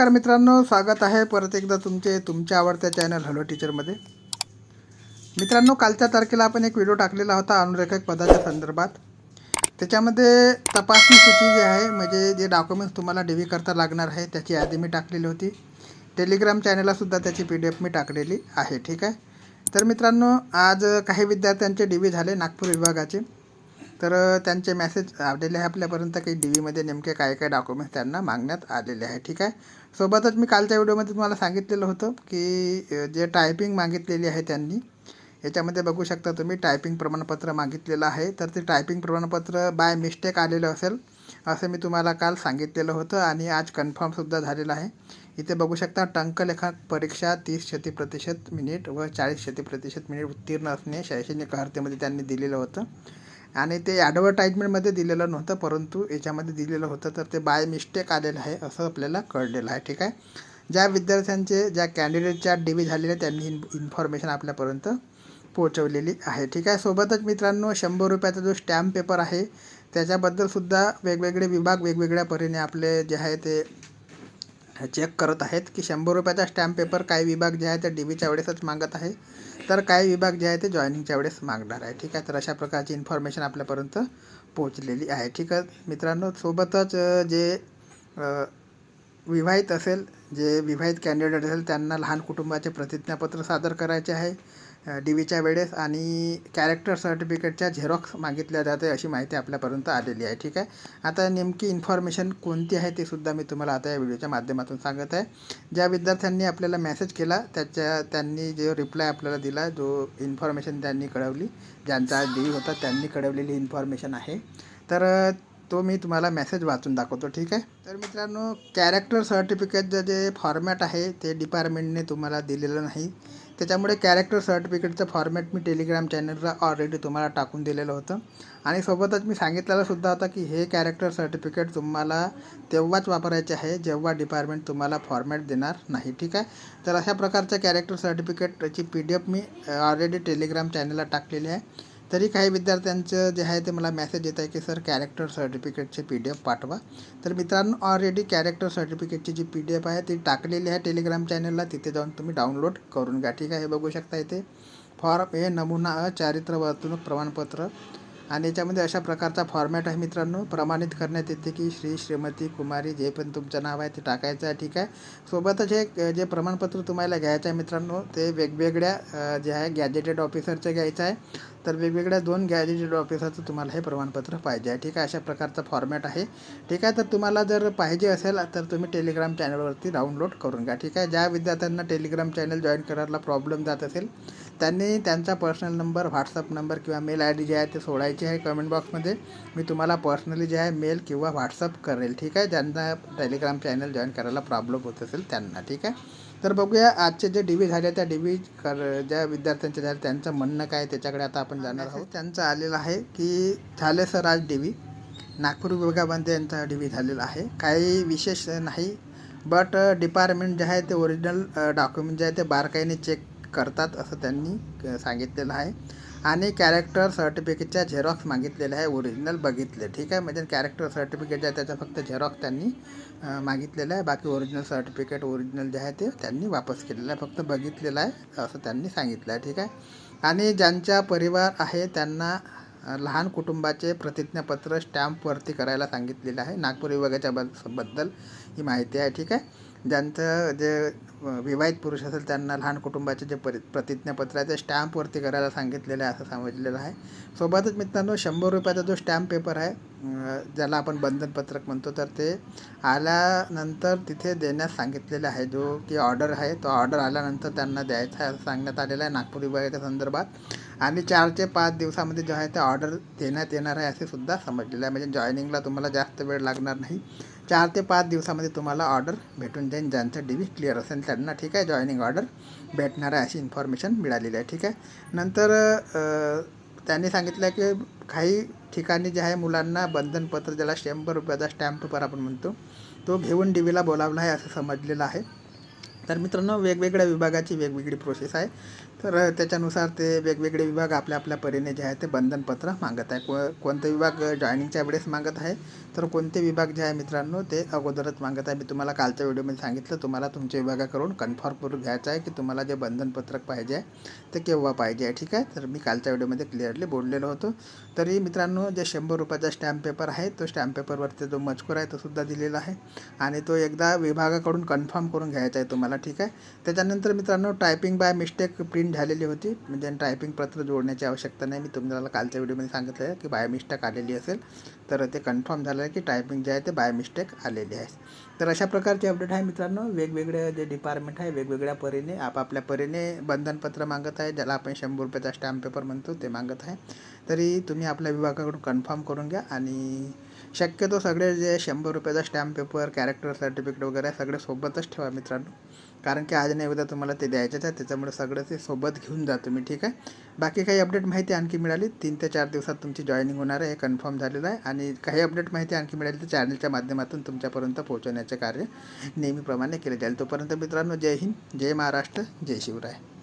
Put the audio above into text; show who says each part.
Speaker 1: नमस्कार मित्रांनो स्वागत आहे परत एकदा तुमचे तुमच्या आवडत्या चॅनल हॅलो टीचरमध्ये मित्रांनो कालच्या तारखेला आपण एक व्हिडिओ टाकलेला होता अनुरेखक पदाच्या संदर्भात. त्याच्यामध्ये तपासणी सूची जी आहे म्हणजे जे डॉक्युमेंट्स तुम्हाला डी व्ही करता लागणार आहे त्याची यादी मी टाकलेली होती. टेलिग्राम चॅनललासुद्धा त्याची पी डी एफ मी टाकलेली आहे ठीक आहे? तर मित्रांनो आज काही विद्यार्थ्यांचे डी झाले नागपूर विभागाचे. तर त्यांचे मेसेज आलेले आहे आपल्यापर्यंत. काही डी व्हीमध्ये नेमके काय काय डॉक्युमेंट्स त्यांना मागण्यात आलेले आहे. ठीक आहे? सोबतच मी कालच्या व्हिडिओमध्ये तुम्हाला सांगितलेलं होतं की जे टायपिंग मागितलेली आहे त्यांनी याच्यामध्ये बघू शकता तुम्ही टायपिंग प्रमाणपत्र मागितलेलं आहे. तर ते टायपिंग प्रमाणपत्र बाय मिस्टेक आलेलं असेल असं मी तुम्हाला काल सांगितलेलं होतं आणि आज कन्फर्मसुद्धा झालेलं आहे. इथे बघू शकता टंकलेखन परीक्षा तीस शती प्रतिशत मिनिट व चाळीस शती प्रतिशत मिनिट उत्तीर्ण असणे शैक्षणिक अर्हतेमध्ये त्यांनी दिलेलं होतं. आणि ते ॲडव्हर्टाईजमेंटमध्ये दिलेलं नव्हतं परंतु याच्यामध्ये दिलेलं होतं. तर ते बाय मिस्टेक आलेलं आहे असं आपल्याला कळलेलं आहे ठीक आहे? ज्या विद्यार्थ्यांचे ज्या कॅन्डिडेटच्या डी व्ही झालेले त्यांनी इन इन्फॉर्मेशन आपल्यापर्यंत पोहोचवलेली आहे ठीक आहे? सोबतच मित्रांनो शंभर रुपयाचा जो स्टॅम्प पेपर आहे त्याच्याबद्दलसुद्धा वेगवेगळे विभाग वेगवेगळ्या परीने आपले जे आहे ते चेक करत आहेत की शंभर रुपयाचा स्टॅम्प पेपर काही विभाग जे आहे ते डी व्हीच्या वेळेसच मागत आहे. तर काही विभाग जे आहे ते जॉईनिंगच्या वेळेस मागणार आहे. ठीक आहे? तर अशा प्रकारची इन्फॉर्मेशन आपल्यापर्यंत पोहोचलेली आहे. ठीक आहे? मित्रांनो सोबतच जे विवाहित असेल जे विवाहित कॅन्डिडेट असेल त्यांना लहान कुटुंबाचे प्रतिज्ञापत्र सादर करायचे आहे. डी व्हीच्या वेळेस आणि कॅरेक्टर सर्टिफिकेटच्या झेरॉक्स मागितल्या जाते अशी माहिती आपल्यापर्यंत आलेली आहे. ठीक आहे? आता नेमकी इन्फॉर्मेशन कोणती आहे ते सुद्धा मी तुम्हाला आता या व्हिडिओच्या माध्यमातून सांगत आहे. ज्या विद्यार्थ्यांनी आपल्याला मेसेज केला त्याच्या त्यांनी जो रिप्लाय आपल्याला दिला जो इन्फॉर्मेशन त्यांनी कळवली ज्यांचा डी होता त्यांनी कळवलेली इन्फॉर्मेशन आहे. तर तो मी तुम्हाला मेसेज वाचून दाखवतो. ठीक आहे? तर मित्रांनो कॅरेक्टर सर्टिफिकेटचं जे फॉर्मॅट आहे ते डिपार्टमेंटने तुम्हाला दिलेलं नाही. त्याच्यामुळे कॅरेक्टर सर्टिफिकेटचं फॉर्मॅट मी टेलिग्राम चॅनलला ऑलरेडी तुम्हाला टाकून दिलेलं होतं. आणि सोबतच मी सांगितलेलं सुद्धा होतं की हे कॅरेक्टर सर्टिफिकेट तुम्हाला तेव्हाच वापरायचे आहे जेव्हा डिपार्टमेंट तुम्हाला फॉर्मॅट देणार नाही ठीक आहे? तर अशा प्रकारच्या कॅरेक्टर सर्टिफिकेटची पी डी एफ मी ऑलरेडी टेलिग्राम चॅनलला टाकलेली आहे. तरी काही विद्यार्थ्यांचं जे आहे ते मला मेसेज येत आहे की सर कॅरेक्टर सर्टिफिकेटचे पी डी एफ पाठवा. तर मित्रांनो ऑलरेडी कॅरेक्टर सर्टिफिकेटची जी पी डी एफ आहे ती टाकलेली आहे टेलिग्राम चॅनलला तिथे जाऊन तुम्ही डाउनलोड करून घ्या. ठीक आहे? हे बघू शकता इथे. फॉर्म हे नमुना अ चारित्र वर्तणूक प्रमाणपत्र. आणि याच्यामध्ये अशा प्रकारचा फॉर्मॅट आहे मित्रांनो. प्रमाणित करण्यात येते की श्री श्रीमती कुमारी जे पण तुमचं नाव आहे ते टाकायचं आहे. ठीक आहे? सोबतच हे जे प्रमाणपत्र तुम्हाला घ्यायचं आहे मित्रांनो ते वेगवेगळ्या जे आहे गॅजेटेड ऑफिसरचं घ्यायचं आहे. तर वेगवेगळ्या दोन गॅजेटेड ऑफिसरचं तुम्हाला हे प्रमाणपत्र पाहिजे आहे. ठीक आहे अशा प्रकारचा फॉर्मॅट आहे. ठीक आहे तर तुम्हाला जर पाहिजे असेल तर तुम्ही टेलिग्राम चॅनलवरती डाउनलोड करून घ्या. ठीक आहे ज्या विद्यार्थ्यांना टेलिग्राम चॅनल जॉईन करायला प्रॉब्लेम जात असेल त्यांनी त्यांचा पर्सनल नंबर व्हॉट्सअप नंबर किंवा मेल आय डी जे आहे ते सोडायची आहे कमेंट बॉक्समध्ये मी तुम्हाला पर्सनली जे आहे मेल किंवा व्हॉट्सअप करेल. ठीक आहे ज्यांना टेलिग्राम चॅनल जॉईन करायला प्रॉब्लेम होत असेल त्यांना. ठीक आहे? तर बघूया आजचे जे डी व्ही झाले त्या डी व्ही कर ज्या विद्यार्थ्यांचे झाले त्यांचं म्हणणं काय त्याच्याकडे आता आपण जाणार आहोत. त्यांचं आलेलं आहे की झाले सर आज डी व्ही नागपूर विभागामध्ये यांचा डी व्ही झालेला आहे. काही विशेष नाही बट डिपार्टमेंट जे आहे ते ओरिजिनल डॉक्युमेंट जे आहे ते बारकाईने चेक करतात असं त्यांनी सांगितलेलं आहे. आणि कॅरेक्टर सर्टिफिकेटच्या झेरॉक्स मागितलेले आहे ओरिजिनल बघितले. ठीक आहे? म्हणजे कॅरेक्टर सर्टिफिकेट जे आहे त्याचा फक्त झेरॉक्स त्यांनी मागितलेलं आहे. बाकी ओरिजिनल सर्टिफिकेट ओरिजिनल जे आहे ते त्यांनी वापस केलेलं आहे. फक्त बघितलेलं आहे असं त्यांनी सांगितलं आहे. ठीक आहे? आणि ज्यांचा परिवार आहे त्यांना लहान कुटुंबाचे प्रतिज्ञापत्र स्टॅम्पवरती करायला सांगितलेलं आहे. नागपूर विभागाच्या बद्दल ही माहिती आहे. ठीक आहे? ज्यांचं जे विवाहित पुरुष असेल त्यांना लहान कुटुंबाचे जे परि प्रतिज्ञापत्र आहे ते स्टॅम्पवरती करायला सांगितलेलं आहे असं समजलेलं आहे. सोबतच मित्रांनो शंभर रुपयाचा जो स्टॅम्प पेपर आहे ज्याला आपण बंधनपत्रक म्हणतो तर ते आल्यानंतर तिथे देण्यास सांगितलेलं आहे जो की ऑर्डर आहे तो ऑर्डर आल्यानंतर त्यांना द्यायचा आहे असं सांगण्यात आलेलं आहे नागपूर विभागाच्या संदर्भात. आणि चार ते पाच दिवसामध्ये जो आहे ते ऑर्डर देण्यात येणार आहे असे सुद्धा समजलेलं आहे. म्हणजे जॉईनिंगला तुम्हाला जास्त वेळ लागणार नाही. चार ते पाच दिवसामध्ये तुम्हाला ऑर्डर भेटून जाईल. ज्यांचं डी व्ही क्लिअर असेल त्यांना ठीक आहे. जॉईनिंग ऑर्डर भेटणार आहे अशी इन्फॉर्मेशन मिळालेली आहे. ठीक आहे. नंतर त्यांनी सांगितलं की काही ठिकाणी जे आहे मुलांना बंधनपत्र ज्याला शंभर रुपयाचा स्टॅम्प पेपर आपण म्हणतो तो घेऊन डी व्हीला बोलावला आहे असं समजलेलं आहे. तर मित्रांनो वेगवेगळ्या विभागाची वेगवेगळी प्रोसेस आहे. तर त्याच्यानुसार ते वेगवेगळे विभाग आपल्या आपल्या परीने जे आहे ते बंधनपत्र मागत आहे. को कोणते विभाग जॉईनिंगच्या वेळेस मागत आहे तर कोणते विभाग जे आहे मित्रांनो ते अगोदरच मागत आहे. मी तुम्हाला कालच्या व्हिडिओमध्ये सांगितलं तुम्हाला तुमच्या विभागाकडून कन्फर्म करून घ्यायचं आहे की तुम्हाला जे बंधनपत्रक पाहिजे आहे ते केव्हा पाहिजे आहे ठीक आहे? तर मी कालच्या व्हिडिओमध्ये क्लिअरली बोललेलो होतो. तरी मित्रांनो जे शंभर रुपयाचा स्टॅम्प पेपर आहे तो स्टॅम्प पेपरवरती जो मजकूर आहे तो सुद्धा दिलेला आहे. आणि तो एकदा विभागाकडून कन्फर्म करून घ्यायचा आहे तुम्हाला. ठीक आहे? त्याच्यानंतर मित्रांनो टायपिंग बाय मिस्टेक प्रिंट झालेली होती. म्हणजे टायपिंग पत्र जोडण्याची आवश्यकता नाही. मी तुम्हाला कालच्या व्हिडिओमध्ये सांगितलं आहे की बाय मिस्टेक आलेली असेल तर ते कन्फर्म झालं आहे की टायपिंग जे आहे ते बाय मिस्टेक आलेली आहे. तर अशा प्रकारचे अपडेट आहे मित्रांनो. वेगवेगळे जे डिपार्टमेंट आहे वेगवेगळ्या परीने आपापल्या परीने बंधनपत्र मागत आहे ज्याला आपण शंभर रुपयाचा स्टॅम्प पेपर म्हणतो ते मागत आहे. तरी तुम्ही आपल्या विभागाकडून कन्फर्म करून घ्या आणि शक्यतो सगळे जे शंभर रुपयाचा स्टॅम्प पेपर कॅरेक्टर सर्टिफिकेट वगैरे सगळे सोबतच ठेवा मित्रांनो. कारण की आज नाही उद्या तुम्हाला ते द्यायचेच आहे त्याच्यामुळे सगळं ते सोबत घेऊन जा तुम्ही ठीक आहे? बाकी काही अपडेट माहिती आणखी मिळाली? तीन ते चार दिवसात तुमची जॉईनिंग होणार आहे हे कन्फर्म झालेलं आहे. आणि काही अपडेट माहिती आणखी मिळाली तर चॅनलच्या माध्यमातून तुमच्यापर्यंत पोहोचवण्याचे कार्य नेहमीप्रमाणे केले जाईल. तोपर्यंत मित्रांनो जय हिंद जय महाराष्ट्र जय शिवराय.